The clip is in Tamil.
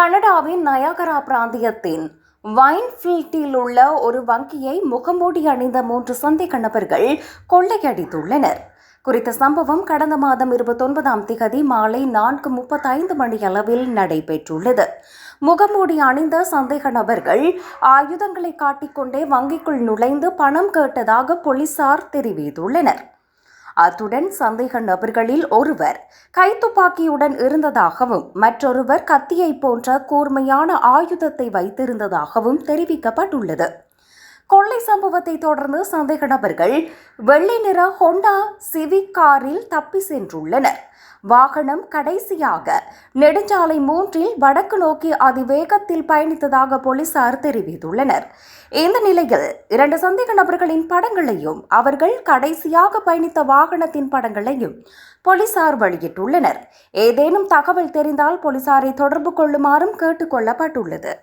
கனடாவின் நயாகரா பிராந்தியத்தின் வைன்ஃபீல்டில் உள்ள ஒரு வங்கியை முகமூடி அணிந்த மூன்று சந்தேக நபர்கள் கொள்ளையடித்துள்ளனர். குறித்த சம்பவம் கடந்த மாதம் இருபத்தொன்பதாம் திகதி மாலை நான்கு முப்பத்தைந்து மணி அளவில் நடைபெற்றுள்ளது. முகமூடி அணிந்த சந்தேக நபர்கள் ஆயுதங்களை காட்டிக்கொண்டே வங்கிக்குள் நுழைந்து பணம் கேட்டதாக போலீசார் தெரிவித்துள்ளனர். அத்துடன் சந்தேக நபர்களில் ஒருவர் கைத்துப்பாக்கியுடன் இருந்ததாகவும் மற்றொருவர் கத்தியை போன்ற கூர்மையான ஆயுதத்தை வைத்திருந்ததாகவும் தெரிவிக்கப்பட்டுள்ளது. கொள்ளை சம்பவத்தை தொடர்ந்து சந்தேக நபர்கள் வெள்ளை நிற ஹோண்டா சிவிக் காரில் தப்பி சென்றுள்ளனர். வாகனம் கடைசியாக நெடுஞ்சாலை மூன்றில் வடக்கு நோக்கி அதிவேகத்தில் பயணித்ததாக போலீசார் தெரிவித்துள்ளனர். இந்த நிலையில் இரண்டு சந்தேக நபர்களின் படங்களையும் அவர்கள் கடைசியாக பயணித்த வாகனத்தின் படங்களையும் போலீசார் வெளியிட்டுள்ளனர். ஏதேனும் தகவல் தெரிந்தால் போலீசாரை தொடர்பு கொள்ளுமாறும் கேட்டுக்கொள்ளப்பட்டுள்ளது